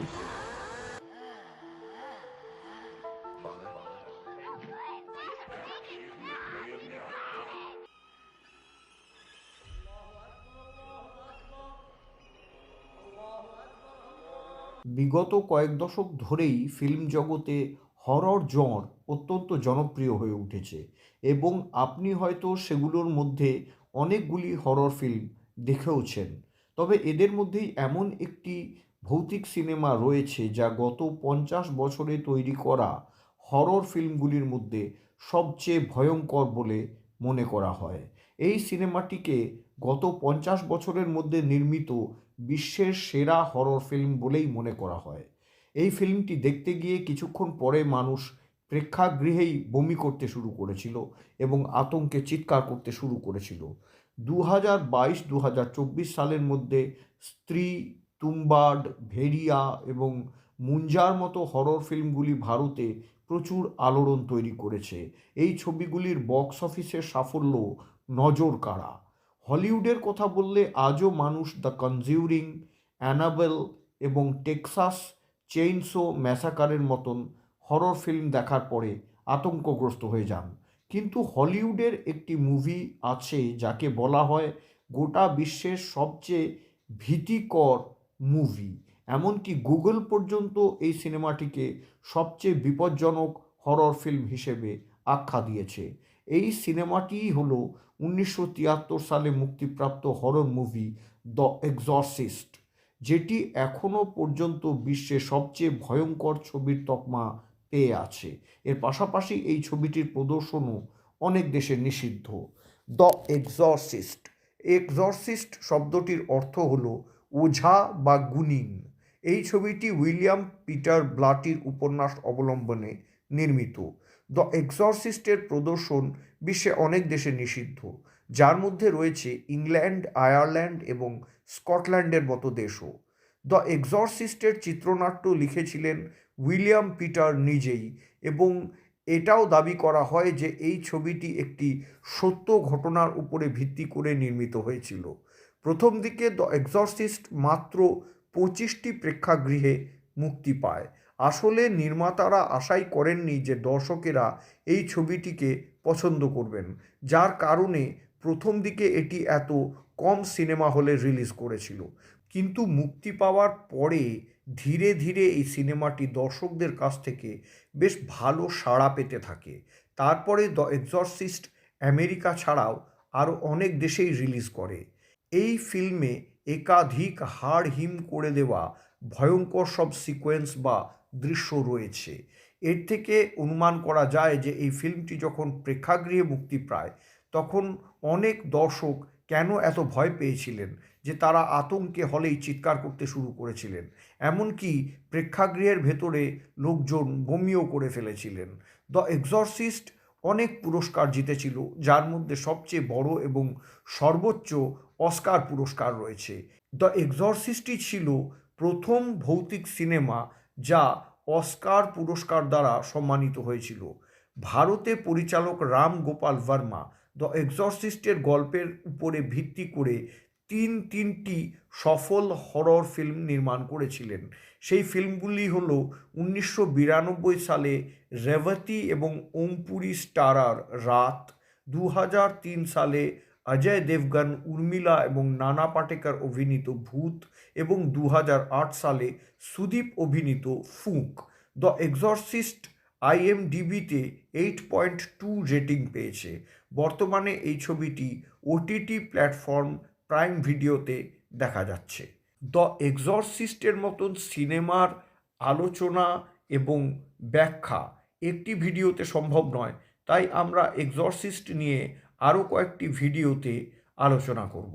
বিগত কয়েক দশক ধরেই ফিল্ম জগতে হরর জঁর অত্যন্ত জনপ্রিয় হয়ে উঠেছে এবং আপনি হয়তো সেগুলোর মধ্যে অনেকগুলি হরর ফিল্ম দেখেওছেন। তবে এদের মধ্যেই এমন একটি ভৌতিক সিনেমা রয়েছে যা গত পঞ্চাশ বছরে তৈরি করা হরর ফিল্মগুলির মধ্যে সবচেয়ে ভয়ঙ্কর বলে মনে করা হয়। এই সিনেমাটিকে গত পঞ্চাশ বছরের মধ্যে নির্মিত বিশ্বের সেরা হরর ফিল্ম বলেই মনে করা হয়। এই ফিল্মটি দেখতে গিয়ে কিছুক্ষণ পরে মানুষ প্রেক্ষাগৃহেই বমি করতে শুরু করেছিল এবং আতঙ্কে চিৎকার করতে শুরু করেছিল। দু হাজার বাইশ দু হাজার চব্বিশ সালের মধ্যে স্ত্রী তুম্বাড ভেরিয়া এবং মুঞ্জার মতো হরর ফিল্মগুলি ভারতে প্রচুর আলোড়ন তৈরি করেছে। এই ছবিগুলির বক্স অফিসের সাফল্য নজর কাড়া। হলিউডের কথা বললে আজও মানুষ দ্য কনজিউরিং অ্যানাবেল এবং টেক্সাস চেইনসো ম্যাসাকারের মতন হরর ফিল্ম দেখার পরে আতঙ্কগ্রস্ত হয়ে যান। কিন্তু হলিউডের একটি মুভি আছে যাকে বলা হয় গোটা বিশ্বের সবচেয়ে ভীতিকর মুভি এমনকি গুগল পর্যন্ত এই সিনেমাটিকে সবচেয়ে বিপজ্জনক হরর ফিল্ম হিসেবে আখ্যা দিয়েছে। এই সিনেমাটিই হলো উনিশশো তিয়াত্তর সালে মুক্তিপ্রাপ্ত হরর মুভি দ্য এক্সরসিস্ট যেটি এখনও পর্যন্ত বিশ্বের সবচেয়ে ভয়ঙ্কর ছবির তকমা পেয়ে আছে। এর পাশাপাশি এই ছবিটির প্রদর্শনও অনেক দেশে নিষিদ্ধ। দ্য এক্সরসিস্ট এক্সরসিস্ট শব্দটির অর্থ হল ওঝা বা গুনিন এই ছবিটি উইলিয়াম পিটার ব্লাটির উপন্যাস অবলম্বনে নির্মিত। দ্য এক্সরসিস্টের প্রদর্শন বিশ্বে অনেক দেশে নিষিদ্ধ, যার মধ্যে রয়েছে ইংল্যান্ড, আয়ারল্যান্ড এবং স্কটল্যান্ডের মতো দেশও। দ্য এক্সরসিস্টের চিত্রনাট্য লিখেছিলেন উইলিয়াম পিটার নিজেই এবং এটাও দাবি করা হয় যে এই ছবিটি একটি সত্য ঘটনার উপরে ভিত্তি করে নির্মিত হয়েছিল। প্রথম দিকে দ্য এক্সরসিস্ট মাত্র পঁচিশটি প্রেক্ষাগৃহে মুক্তি পায়। আসলে নির্মাতারা আশাই করেননি যে দর্শকেরা এই ছবিটিকে পছন্দ করবেন, যার কারণে প্রথম দিকে এটি এত কম সিনেমা হলে রিলিজ করেছিল। কিন্তু মুক্তি পাওয়ার পরে ধীরে ধীরে এই সিনেমাটি দর্শকদের কাছ থেকে বেশ ভালো সাড়া পেতে থাকে। তারপরে দ্য এক্সরসিস্ট আমেরিকা ছাড়াও আরও অনেক দেশেই রিলিজ করে। এই ফিল্মে একাধিক হাড় হিম করে দেওয়া ভয়ঙ্কর সব সিকোয়েন্স বা দৃশ্য রয়েছে। এর থেকে অনুমান করা যায় যে এই ফিল্মটি যখন প্রেক্ষাগৃহে মুক্তি পায়, তখন অনেক দর্শক কেন এত ভয় পেয়েছিলেন যে তারা আতঙ্কে হলেই চিৎকার করতে শুরু করেছিলেন? এমনকি প্রেক্ষাগৃহের ভেতরে লোকজন বমিও করে ফেলেছিলেন। দ্য এক্সরসিস্ট অনেক পুরস্কার জিতেছিল, যার মধ্যে সবচেয়ে বড় এবং সর্বোচ্চ অস্কার পুরস্কার রয়েছে। দ্য এক্সরসিস্টই ছিল প্রথম ভৌতিক সিনেমা যা অস্কার পুরস্কার দ্বারা সম্মানিত হয়েছিল। ভারতে পরিচালক রাম গোপাল ভার্মা দ্য এক্সরসিস্টের গল্পের উপরে ভিত্তি করে তিন তিনটি সফল হরর ফিল্ম নির্মাণ করেছিলেন। সেই ফিল্মগুলি হল উনিশশো বিরানব্বই সালে রেভতি এবং ওমপুরি স্টারার রাত দু তিন সালে অজয় দেবগন, উর্মিলা এবং নানা পাটেকার অভিনীত ভূত এবং দু হাজার আট সালে সুদীপ অভিনীত ফুঁক। দ্য এক্সরসিস্ট আইএমডিবিতে এইট পয়েন্ট টু রেটিং পেয়েছে। বর্তমানে এই ছবিটি ওটিটি প্ল্যাটফর্ম প্রাইম ভিডিওতে দেখা যাচ্ছে। দ্য এক্সরসিস্টের মতন সিনেমার আলোচনা এবং ব্যাখ্যা একটি ভিডিওতে সম্ভব নয়, তাই আমরা এক্সরসিস্ট নিয়ে আরও কয়েকটি ভিডিওতে আলোচনা করব।